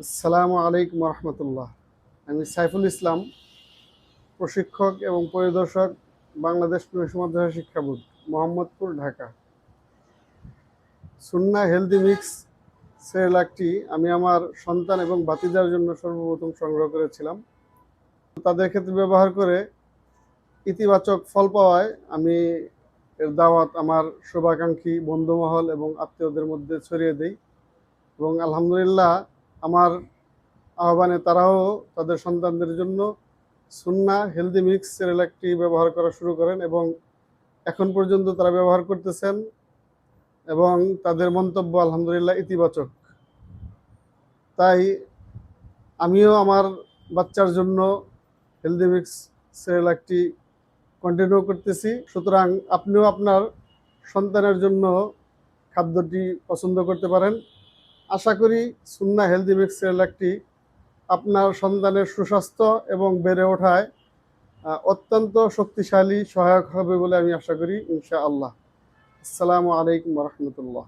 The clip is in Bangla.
আসসালামু আলাইকুম রহমতুল্লাহ আমি সাইফুল ইসলাম, প্রশিক্ষক এবং পরিদর্শক, বাংলাদেশ পুলিশ মাদ্রাসা শিক্ষা বোর্ড মোহাম্মদপুর, ঢাকা। সুন্না হেলদি মিক্স সেরেলাকটি আমি আমার সন্তান এবং বাতিদার জন্য সর্বপ্রথম সংগ্রহ করেছিলাম। তাদের ক্ষেত্রে ব্যবহার করে ইতিবাচক ফল পাওয়ায় আমি এর দাওয়াত আমার শুভাকাঙ্ক্ষী বন্ধুমহল এবং আত্মীয়দের মধ্যে ছড়িয়ে দেই এবং আলহামদুলিল্লাহ আমার আহ্বানে তারাও তাদের সন্তানদের জন্য সুন্না হেলদি মিক্স সেরেলাকটি ব্যবহার করা শুরু করেন এবং এখন পর্যন্ত তারা ব্যবহার করতেছেন এবং তাদের মন্তব্য আলহামদুলিল্লাহ ইতিবাচক। তাই আমিও আমার বাচ্চার জন্য হেলদি মিক্স সেরেলাকটি কন্টিনিউ করতেছি। সুতরাং আপনিও আপনার সন্তানের জন্য খাদ্যটি পছন্দ করতে পারেন। আশা করি সুন্না হেলদি মিক্স একটি আপনার সন্তানের সুস্বাস্থ্য এবং বেড়ে ওঠায় অত্যন্ত শক্তিশালী, সহায়ক হবে বলে আমি আশা করি ইনশা আল্লাহ আসসালামু আলাইকুম রহমতুল্লাহ।